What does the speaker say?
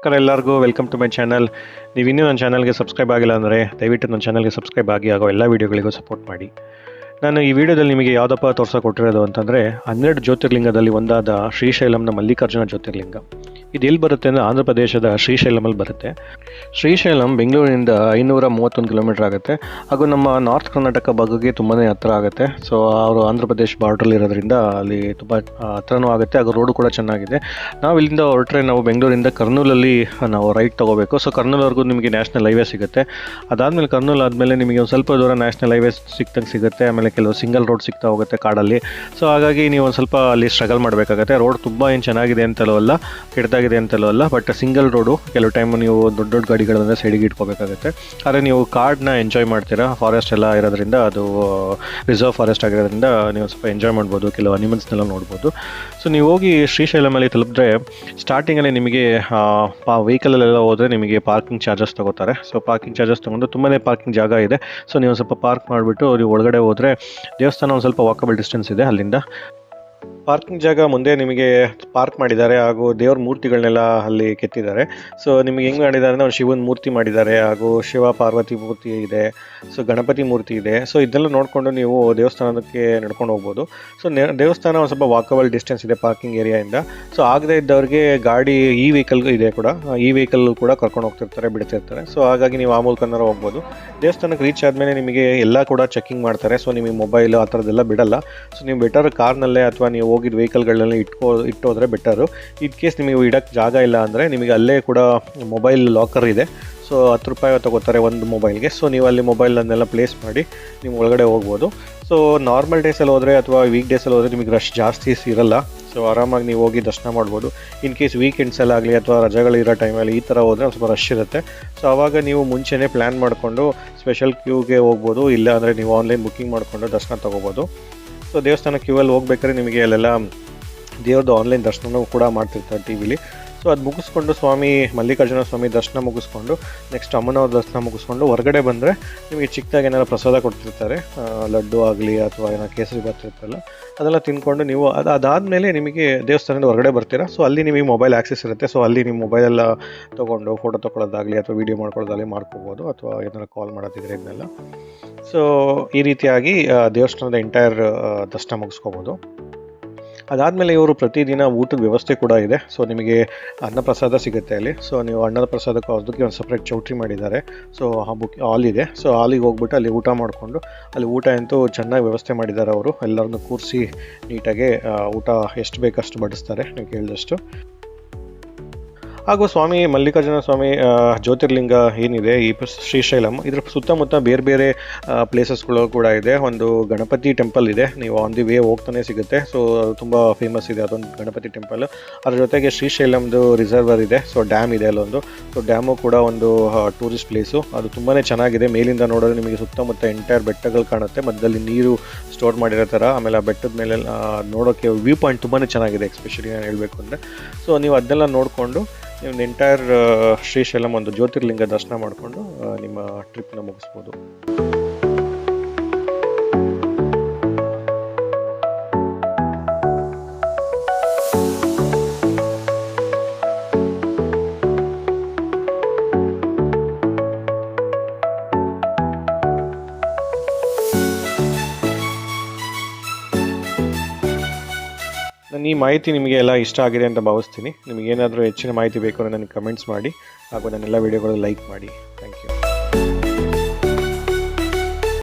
ನಮಸ್ಕಾರ ಎಲ್ಲರಿಗೂ welcome to my channel ನೀವು ಇನ್ನೂ ನನ್ನ ಚಾನಲ್ಗೆ ಸಬ್ಸ್ಕ್ರೈಬ್ ಆಗಿಲ್ಲ ಅಂದರೆ ದಯವಿಟ್ಟು ನನ್ನ ಚಾನಲ್ಗೆ ಸಬ್ಸ್ಕ್ರೈಬ್ ಆಗಿ ಆಗೋ ಎಲ್ಲ ವೀಡಿಯೋಗಳಿಗೂ ಸಪೋರ್ಟ್ ಮಾಡಿ. ನಾನು ಈ ವಿಡಿಯೋದಲ್ಲಿ ನಿಮಗೆ ಯಾವುದಪ್ಪ ತೋರಿಸೋ ಕೊಟ್ಟಿರೋದು ಅಂತಂದರೆ ಹನ್ನೆರಡು ಜ್ಯೋತಿರ್ಲಿಂಗದಲ್ಲಿ ಒಂದಾದ ಶ್ರೀಶೈಲಂನ ಮಲ್ಲಿಕಾರ್ಜುನ ಜ್ಯೋತಿರ್ಲಿಂಗ. ಇದು ಎಲ್ಲಿ ಬರುತ್ತೆ ಅಂದರೆ ಆಂಧ್ರ ಪ್ರದೇಶದ ಶ್ರೀಶೈಲಮಲ್ಲಿ ಬರುತ್ತೆ. ಶ್ರೀಶೈಲಂ ಬೆಂಗಳೂರಿನಿಂದ ಐನೂರ ಮೂವತ್ತೊಂದು ಕಿಲೋಮೀಟರ್ ಆಗುತ್ತೆ. ಹಾಗೂ ನಮ್ಮ ನಾರ್ತ್ ಕರ್ನಾಟಕ ಭಾಗಕ್ಕೆ ತುಂಬಾ ಹತ್ತಿರ ಆಗುತ್ತೆ. ಸೊ ಅವರು ಆಂಧ್ರ ಪ್ರದೇಶ ಬಾರ್ಡ್ರಲ್ಲಿ ಇರೋದ್ರಿಂದ ಅಲ್ಲಿ ತುಂಬ ಹತ್ರನೂ ಆಗುತ್ತೆ. ಹಾಗೂ ರೋಡು ಕೂಡ ಚೆನ್ನಾಗಿದೆ. ನಾವು ಇಲ್ಲಿಂದ ಹೊರಟ್ರೆ ನಾವು ಬೆಂಗಳೂರಿಂದ ಕರ್ನೂಲಲ್ಲಿ ನಾವು ರೈಟ್ ತೊಗೋಬೇಕು. ಸೊ ಕರ್ನೂಲ್ವರೆಗೂ ನಿಮಗೆ ನ್ಯಾಷನಲ್ ಹೈವೇ ಸಿಗುತ್ತೆ. ಅದಾದಮೇಲೆ ಕರ್ನೂಲ್ ಆದಮೇಲೆ ನಿಮಗೆ ಒಂದು ಸ್ವಲ್ಪ ದೂರ ನ್ಯಾಷನಲ್ ಹೈವೇ ಸಿಕ್ತಂಗೆ ಸಿಗುತ್ತೆ. ಆಮೇಲೆ ಕೆಲವು ಸಿಂಗಲ್ ರೋಡ್ ಸಿಗ್ತಾ ಹೋಗುತ್ತೆ ಕಾಡಲ್ಲಿ. ಸೊ ಹಾಗಾಗಿ ನೀವು ಒಂದು ಸ್ವಲ್ಪ ಅಲ್ಲಿ ಸ್ಟ್ರಗಲ್ ಮಾಡಬೇಕಾಗತ್ತೆ. ರೋಡ್ ತುಂಬ ಏನು ಚೆನ್ನಾಗಿದೆ ಅಂತಲೂ ಅಲ್ಲ. ಕೆಟ್ಟದಾಗಿದೆ ಅಂತಲೂ ಅಲ್ಲ ಬಟ್ ಸಿಂಗಲ್ ರೋಡು ಕೆಲವು ಟೈಮ್ ನೀವು ದೊಡ್ಡ ದೊಡ್ಡ ಗಾಡಿಗಳನ್ನ ಸೈಡಿಗೆ ಇಟ್ಕೋಬೇಕಾಗುತ್ತೆ. ಆದರೆ ನೀವು ಕಾರ್ಡ್ನ ಎಂಜಾಯ್ ಮಾಡ್ತೀರಾ? ಫಾರೆಸ್ಟ್ ಎಲ್ಲ ಇರೋದ್ರಿಂದ ಅದು ರಿಸರ್ವ್ ಫಾರೆಸ್ಟ್ ಆಗಿರೋದ್ರಿಂದ ನೀವು ಸ್ವಲ್ಪ ಎಂಜಾಯ್ ಮಾಡ್ಬೋದು, ಕೆಲವು ಅನಿಮಲ್ಸ್ನೆಲ್ಲ ನೋಡ್ಬೋದು. ಸೊ ನೀವು ಹೋಗಿ ಶ್ರೀಶೈಲಮಲ್ಲಿ ತಲುಪಿದ್ರೆ ಸ್ಟಾರ್ಟಿಂಗಲ್ಲಿ ನಿಮಗೆ ವೆಹಿಕಲಲ್ಲೆಲ್ಲ ಹೋದರೆ ನಿಮಗೆ ಪಾರ್ಕಿಂಗ್ ಚಾರ್ಜಸ್ ತಗೋತಾರೆ. ಸೊ ಪಾರ್ಕಿಂಗ್ ಚಾರ್ಜಸ್ ತೊಗೊಂಡು ತುಂಬನೇ ಪಾರ್ಕಿಂಗ್ ಜಾಗ ಇದೆ. ಸೊ ನೀವು ಸ್ವಲ್ಪ ಪಾರ್ಕ್ ಮಾಡಿಬಿಟ್ಟು ನೀವು ಒಳಗಡೆ ಹೋದರೆ ದೇವಸ್ಥಾನ ಒಂದು ಸ್ವಲ್ಪ ವಾಕಬಲ್ ಡಿಸ್ಟೆನ್ಸ್ ಇದೆ ಅಲ್ಲಿಂದ. ಪಾರ್ಕಿಂಗ್ ಜಾಗ ಮುಂದೆ ನಿಮಗೆ ಪಾರ್ಕ್ ಮಾಡಿದ್ದಾರೆ ಹಾಗೂ ದೇವ್ರ ಮೂರ್ತಿಗಳನ್ನೆಲ್ಲ ಅಲ್ಲಿ ಕೆತ್ತಿದ್ದಾರೆ. ಸೊ ನಿಮಗೆ ಹೆಂಗೆ ಮಾಡಿದ್ದಾರೆ ಅಂದರೆ ಒಂದು ಶಿವನ ಮೂರ್ತಿ ಮಾಡಿದ್ದಾರೆ ಹಾಗೂ ಶಿವ ಪಾರ್ವತಿ ಮೂರ್ತಿ ಇದೆ ಸೊ ಗಣಪತಿ ಮೂರ್ತಿ ಇದೆ. ಸೊ ಇದೆಲ್ಲ ನೋಡಿಕೊಂಡು ನೀವು ದೇವಸ್ಥಾನಕ್ಕೆ ನಡ್ಕೊಂಡು ಹೋಗ್ಬೋದು. ಸೊ ದೇವಸ್ಥಾನ ಒಂದು ಸ್ವಲ್ಪ ವಾಕಬಲ್ ಡಿಸ್ಟೆನ್ಸ್ ಇದೆ ಪಾರ್ಕಿಂಗ್ ಏರಿಯಾಯಿಂದ ಸೊ ಆಗದೇ ಇದ್ದವ್ರಿಗೆ ಗಾಡಿ, ಈ ವೆಹಿಕಲ್ ಇದೆ ಕೂಡ, ಈ ವೆಹಿಕಲ್ ಕೂಡ ಕರ್ಕೊಂಡು ಹೋಗ್ತಿರ್ತಾರೆ, ಬಿಡ್ತಿರ್ತಾರೆ. ಸೊ ಹಾಗಾಗಿ ನೀವು ಆ ಮೂಲಕನಾರ ಹೋಗ್ಬೋದು. ದೇವಸ್ಥಾನಕ್ಕೆ ರೀಚ್ ಆದಮೇಲೆ ನಿಮಗೆ ಎಲ್ಲ ಕೂಡ ಚೆಕಿಂಗ್ ಮಾಡ್ತಾರೆ. ಸೊ ನಿಮಗೆ ಮೊಬೈಲ್ ಆ ಥರದ್ದೆಲ್ಲ ಬಿಡಲ್ಲ. ಸೊ ನೀವು ಬೆಟರ್ ಕಾರ್ನಲ್ಲೇ ಅಥವಾ ನೀವು ಹೋಗಿದ್ದ ವೆಹಿಕಲ್ಗಳನ್ನ ಇಟ್ಕೋ, ಇಟ್ಟೋದ್ರೆ ಬೆಟರು. ಇನ್ ಕೇಸ್ ನಿಮಗೆ ಇಡೋಕ್ಕೆ ಜಾಗ ಇಲ್ಲ ಅಂದರೆ ನಿಮಗೆ ಅಲ್ಲೇ ಕೂಡ ಮೊಬೈಲ್ ಲಾಕರ್ ಇದೆ. ಸೊ ಹತ್ತು ರೂಪಾಯಿ ತಗೋತಾರೆ ಒಂದು ಮೊಬೈಲ್ಗೆ. ಸೊ ನೀವು ಅಲ್ಲಿ ಮೊಬೈಲನ್ನೆಲ್ಲ ಪ್ಲೇಸ್ ಮಾಡಿ ನೀವು ಒಳಗಡೆ ಹೋಗ್ಬೋದು. ಸೊ ನಾರ್ಮಲ್ ಡೇಸಲ್ಲಿ ಹೋದರೆ ಅಥವಾ ವೀಕ್ ಡೇಸಲ್ಲಿ ಹೋದರೆ ನಿಮಗೆ ರಶ್ ಜಾಸ್ತಿ ಇರಲ್ಲ. ಸೊ ಆರಾಮಾಗಿ ನೀವು ಹೋಗಿ ದರ್ಶನ ಮಾಡ್ಬೋದು. ಇನ್ ಕೇಸ್ ವೀಕೆಂಡ್ಸಲ್ಲಾಗಲಿ ಅಥವಾ ರಜೆಗಳಿರೋ ಟೈಮಲ್ಲಿ ಈ ಥರ ಹೋದರೆ ಸ್ವಲ್ಪ ರಶ್ ಇರುತ್ತೆ. ಸೊ ಆವಾಗ ನೀವು ಮುಂಚೆನೇ ಪ್ಲ್ಯಾನ್ ಮಾಡಿಕೊಂಡು ಸ್ಪೆಷಲ್ ಕ್ಯೂಗೆ ಹೋಗ್ಬೋದು. ಇಲ್ಲ ಅಂದರೆ ನೀವು ಆನ್ಲೈನ್ ಬುಕ್ಕಿಂಗ್ ಮಾಡಿಕೊಂಡು ದರ್ಶನ ತೊಗೋಬೋದು. ಸೊ ದೇವಸ್ಥಾನಕ್ಕೆ ಕ್ಯೂವಲ್ಲಿ ಹೋಗ್ಬೇಕಾದ್ರೆ ನಿಮಗೆ ಅಲ್ಲೆಲ್ಲ ದೇವ್ರದ್ದು ಆನ್ಲೈನ್ ದರ್ಶನವೂ ಕೂಡ ಮಾಡ್ತಿರ್ತಾರೆ ಟಿ ವಿಲಿ ಸೊ ಅದು ಮುಗಿಸ್ಕೊಂಡು ಸ್ವಾಮಿ ಮಲ್ಲಿಕಾರ್ಜುನ ಸ್ವಾಮಿ ದರ್ಶನ ಮುಗಿಸ್ಕೊಂಡು ನೆಕ್ಸ್ಟ್ ಅಮ್ಮನವ್ರ ದರ್ಶನ ಮುಗಿಸ್ಕೊಂಡು ಹೊರಗಡೆ ಬಂದರೆ ನಿಮಗೆ ಚಿಕ್ಕದಾಗಿ ಏನಾರು ಪ್ರಸಾದ ಕೊಡ್ತಿರ್ತಾರೆ. ಲಡ್ಡು ಆಗಲಿ ಅಥವಾ ಏನೋ ಕೇಸರಿ ಬರ್ತಿರ್ತಲ್ಲ ಅದೆಲ್ಲ ತಿನ್ಕೊಂಡು ನೀವು ಅದು ಅದಾದಮೇಲೆ ನಿಮಗೆ ದೇವಸ್ಥಾನದ ಹೊರಗಡೆ ಬರ್ತೀರಾ. ಸೊ ಅಲ್ಲಿ ನಿಮಗೆ ಮೊಬೈಲ್ ಆಕ್ಸೆಸ್ ಇರುತ್ತೆ. ಸೊ ಅಲ್ಲಿ ನಿಮ್ಮ ಮೊಬೈಲೆಲ್ಲ ತೊಗೊಂಡು ಫೋಟೋ ತೊಗೊಳೋದಾಗಲಿ ಅಥವಾ ವೀಡಿಯೋ ಮಾಡ್ಕೊಳ್ಳೋದಾಗಲಿ ಮಾಡ್ಕೋಬೋದು ಅಥವಾ ಏನಾರು ಕಾಲ್ ಮಾಡೋದಿದ್ರೆ ಇದನ್ನೆಲ್ಲ. ಸೊ ಈ ರೀತಿಯಾಗಿ ದೇವಸ್ಥಾನದ ಎಂಟೈರ್ ದರ್ಶನ ಮುಗಿಸ್ಕೋಬೋದು. ಅದಾದಮೇಲೆ ಇವರು ಪ್ರತಿದಿನ ಊಟದ ವ್ಯವಸ್ಥೆ ಕೂಡ ಇದೆ. ಸೊ ನಿಮಗೆ ಅನ್ನಪ್ರಸಾದ ಸಿಗುತ್ತೆ ಅಲ್ಲಿ. ಸೊ ನೀವು ಅನ್ನದ ಪ್ರಸಾದಕ್ಕೆ ಅದಕ್ಕೆ ಒಂದು ಸಪ್ರೇಟ್ ಚೌಟ್ರಿ ಮಾಡಿದ್ದಾರೆ. ಸೊ ಆ ಬುಕ್ ಹಾಲ್ ಇದೆ. ಸೊ ಹಾಲಿಗೆ ಹೋಗ್ಬಿಟ್ಟು ಅಲ್ಲಿ ಊಟ ಮಾಡಿಕೊಂಡು, ಅಲ್ಲಿ ಊಟ ಅಂತೂ ಚೆನ್ನಾಗಿ ವ್ಯವಸ್ಥೆ ಮಾಡಿದ್ದಾರೆ ಅವರು. ಎಲ್ಲರನ್ನು ಕೂರಿಸಿ ನೀಟಾಗಿ ಊಟ ಎಷ್ಟು ಬೇಕಷ್ಟು ಬಡಿಸ್ತಾರೆ, ನೀವು ಕೇಳಿದಷ್ಟು. ಹಾಗೂ ಸ್ವಾಮಿ ಮಲ್ಲಿಕಾರ್ಜುನ ಸ್ವಾಮಿ ಜ್ಯೋತಿರ್ಲಿಂಗ ಏನಿದೆ ಈ ಶ್ರೀಶೈಲಂ, ಇದ್ರ ಸುತ್ತಮುತ್ತ ಬೇರೆ ಬೇರೆ ಪ್ಲೇಸಸ್ಗಳು ಕೂಡ ಇದೆ. ಒಂದು ಗಣಪತಿ ಟೆಂಪಲ್ ಇದೆ. ನೀವು ಆನ್ ದಿ ವೇ ಹೋಗ್ತಾನೆ ಸಿಗುತ್ತೆ. ಸೊ ತುಂಬ ಫೇಮಸ್ ಇದೆ. ಅದೊಂದು ಗಣಪತಿ ಟೆಂಪಲ್ ಅದ್ರ ಜೊತೆಗೆ ಶ್ರೀಶೈಲಂದು ರಿಸರ್ವರ್ ಇದೆ. ಸೊ ಡ್ಯಾಮ್ ಇದೆ ಅಲ್ಲೊಂದು. ಸೊ ಡ್ಯಾಮು ಕೂಡ ಒಂದು ಟೂರಿಸ್ಟ್ ಪ್ಲೇಸು ಅದು ತುಂಬಾ ಚೆನ್ನಾಗಿದೆ. ಮೇಲಿಂದ ನೋಡಿದ್ರೆ ನಿಮಗೆ ಸುತ್ತಮುತ್ತ ಎಂಟೈರ್ ಬೆಟ್ಟಗಳು ಕಾಣುತ್ತೆ. ಮಧ್ಯದಲ್ಲಿ ನೀರು ಸ್ಟೋರ್ ಮಾಡಿರೋ ಥರ ಆಮೇಲೆ ಆ ಬೆಟ್ಟದ ಮೇಲೆ ನೋಡೋಕ್ಕೆ ವ್ಯೂ ಪಾಯಿಂಟ್ ತುಂಬಾ ಚೆನ್ನಾಗಿದೆ ಎಕ್ಸ್ಪೆಷಲಿ ನಾನು ಹೇಳಬೇಕು ಅಂದರೆ. ಸೊ ನೀವು ಅದನ್ನೆಲ್ಲ ನೋಡಿಕೊಂಡು ನೀವು ಎಂಟೈರ್ ಶ್ರೀಶೈಲಂ ಒಂದು ಜ್ಯೋತಿರ್ಲಿಂಗ ದರ್ಶನ ಮಾಡಿಕೊಂಡು ನಿಮ್ಮ ಟ್ರಿಪ್ನ ಮುಗಿಸ್ಬೋದು. ಈ ಮಾಹಿತಿ ನಿಮಗೆ ಎಲ್ಲ ಇಷ್ಟ ಆಗಿದೆ ಅಂತ ಭಾವಿಸ್ತೀನಿ. ನಿಮಗೇನಾದರೂ ಹೆಚ್ಚಿನ ಮಾಹಿತಿ ಬೇಕು ಅಂದರೆ ನನಗೆ ಕಮೆಂಟ್ಸ್ ಮಾಡಿ. ಹಾಗೂ ನನ್ನೆಲ್ಲ ವೀಡಿಯೋಗಳು ಲೈಕ್ ಮಾಡಿ. Thank you